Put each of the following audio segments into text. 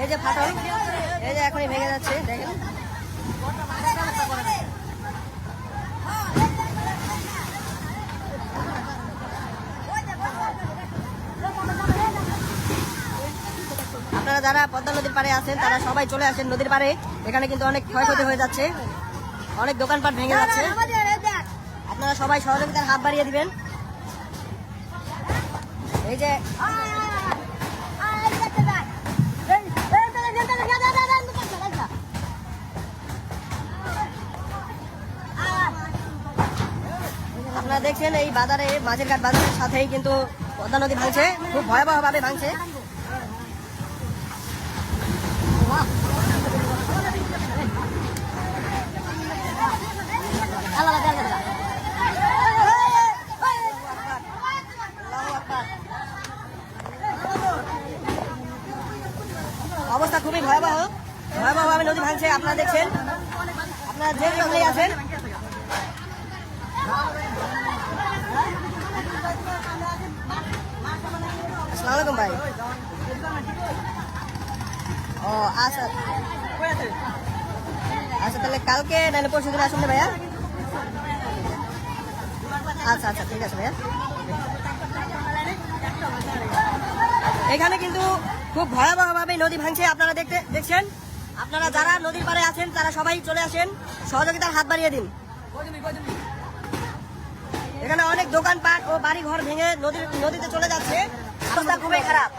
এই যে ফাটল, এই যে এখনই ভেঙে যাচ্ছে, দেখেন। আপনারা যারা পদ্মা নদীর পাড়ে আছেন, তারা সবাই চলে আসেন নদীর পাড়ে। এখানে কিন্তু অনেক ক্ষয়ক্ষতি হয়ে যাচ্ছে। অনেক দোকানপাট ভেঙে যাচ্ছে। আপনারা সবাই সহযোগিতার হাত বাড়িয়ে দিবেন। এই যে দেখছেন এই বাজারে মাঝের ঘাট বাজারের সাথেই কিন্তু পদ্মা নদী ভাঙছে, খুব ভয়াবহ ভাবে ভাঙছে। অবস্থা খুবই ভয়াবহ ভয়াবহ ভাবে নদী ভাঙছে, আপনারা দেখছেন। আপনারা যে সঙ্গেই আছেন। আসসালামু আলাইকুম ভাই। ও আচ্ছা। আচ্ছা তাহলে কালকে নাহলে পরশু দিন আসুন ভাইয়া? আচ্ছা আচ্ছা ঠিক আছে ভাইয়া। এখানে কিন্তু খুব ভয়াবহভাবে নদী ভাঙছে, আপনারা দেখতে দেখছেন? আপনারা যারা নদীর পাড়ে আছেন, তারা সবাই চলে আসেন। সহযোগিতার হাত বাড়িয়ে দিন। এখানে অনেক দোকানপাট ও বাড়ি ঘর ভেঙে নদীর নদীতে চলে যাচ্ছে। অবস্থা খুবই খারাপ।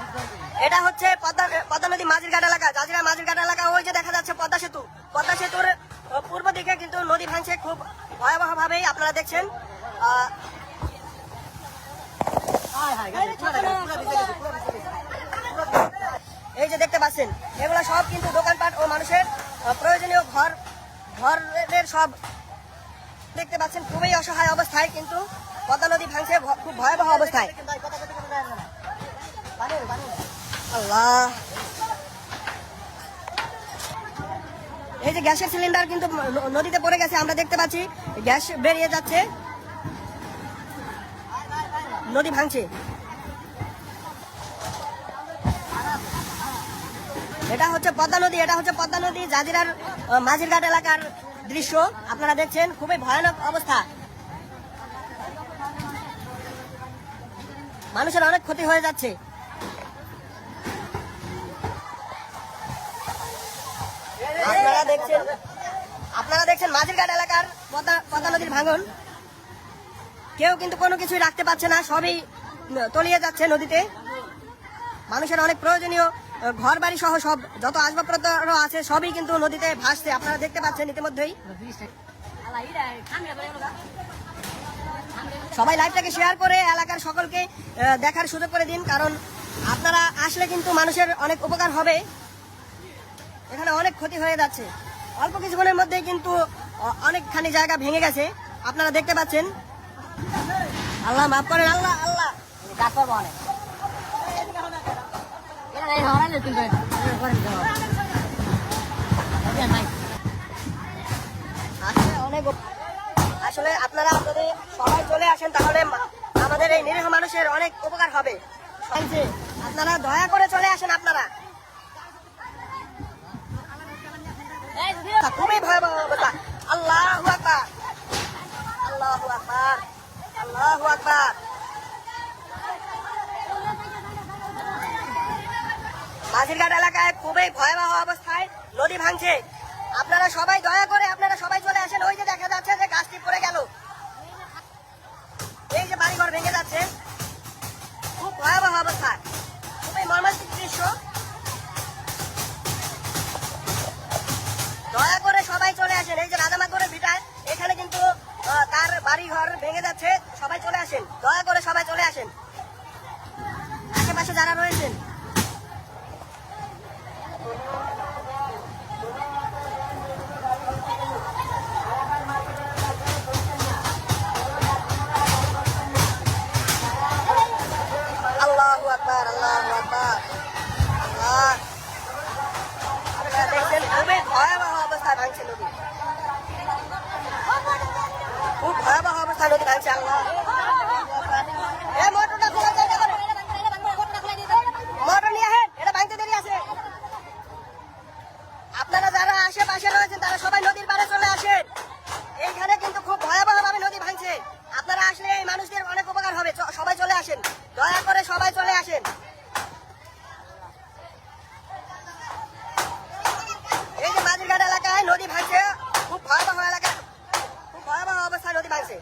এটা হচ্ছে পদ্মা পদ্মা নদী মাঝির ঘাট এলাকা। জাজিরা মাঝির ঘাট এলাকা ওই যে দেখা যাচ্ছে পদ্মা সেতু। পদ্মা সেতুর পূর্ব দিকে কিন্তু নদী ভাঙছে খুব ভয়াবহ ভাবেই আপনারা দেখছেন। এই যে দেখতে পাচ্ছেন, এগুলো সব কিন্তু দোকানপাট ও মানুষের প্রয়োজনীয় ঘর ঘরের সব দেখতে পাচ্ছেন, খুবই অসহায় অবস্থায়, কিন্তু পদ্মা নদী ভাঙছে খুব ভয়াবহ অবস্থায়। আল্লাহ। এই যে গ্যাসের সিলিন্ডার কিন্তু নদীতে পড়ে গেছে, আমরা দেখতে পাচ্ছি, গ্যাস বেরিয়ে যাচ্ছে। নদী ভাঙছে। এটা হচ্ছে পদ্মা নদী, এটা হচ্ছে পদ্মা নদী, জাজিরার মাঝিরঘাট এলাকার দৃশ্য আপনারা দেখছেন, খুবই ভয়ানক অবস্থা। মানুষের অনেক ক্ষতি হয়ে যাচ্ছে। আপনারা দেখছেন আপনারা দেখছেন মাঝিরঘাট এলাকার পদ্মা নদীর ভাঙন। কেউ কিন্তু কোনো কিছুই রাখতে পারছে না, সবই তলিয়ে যাচ্ছে নদীতে। মানুষের অনেক প্রয়োজনীয় ঘর বাড়ি সহ সব যত আসবাবপত্র আছে, সবই কিন্তু নদীতে ভাসছে। আপনারা দেখতে পাচ্ছেন ইতিমধ্যেই। সবাই লাইভটাকে শেয়ার করে এলাকার সকলকে দেখার সুযোগ করে দিন, কারণ আপনারা আসলে কিন্তু মানুষের অনেক উপকার হবে। এখানে অনেক ক্ষতি হয়ে যাচ্ছে। অল্প কিছুক্ষণের মধ্যে কিন্তু অনেকখানি জায়গা ভেঙে গেছে। আপনারা দেখতে পাচ্ছেন। আল্লাহ মাফ করেন, আল্লাহ আল্লাহ। অনেক আসলে আপনারা যদি সবাই চলে আসেন, তাহলে আমাদের এই নিরীহ মানুষের অনেক উপকার হবে। আপনারা দয়া করে চলে আসেন আপনারা। খুবই ভয়াবহ অবস্থা। আল্লাহ আকবার। আল্লাহ আল্লাহ মাঝিরঘাট এলাকায় খুবই ভয়াবহ অবস্থায় নদী ভাঙছে। আপনারা সবাই দয়া করে আপনারা সবাই চলে আসেন। ওই যে দেখা যাচ্ছে যে গাছটি পড়ে গেল। এই যে বাড়িঘর ভেঙে যাচ্ছে। খুব ভয়াবহ অবস্থা। খুবই মর্মান্তিক দৃশ্য। দয়া করে সবাই চলে আসেন। এই যে রাজামাগরের ভিটায়, এখানে কিন্তু তার বাড়ি ঘর ভেঙে যাচ্ছে। সবাই চলে আসেন। দয়া করে সবাই চলে আসেন। আশেপাশে যারা রয়েছেন খুব ভয়াবহ অবস্থা নদী ভাঙছে আল্লাহ। ভাঙছে খুব ভয়াবহ এলাকা খুব ভয়াবহ অবস্থায় নদী ভাঙছে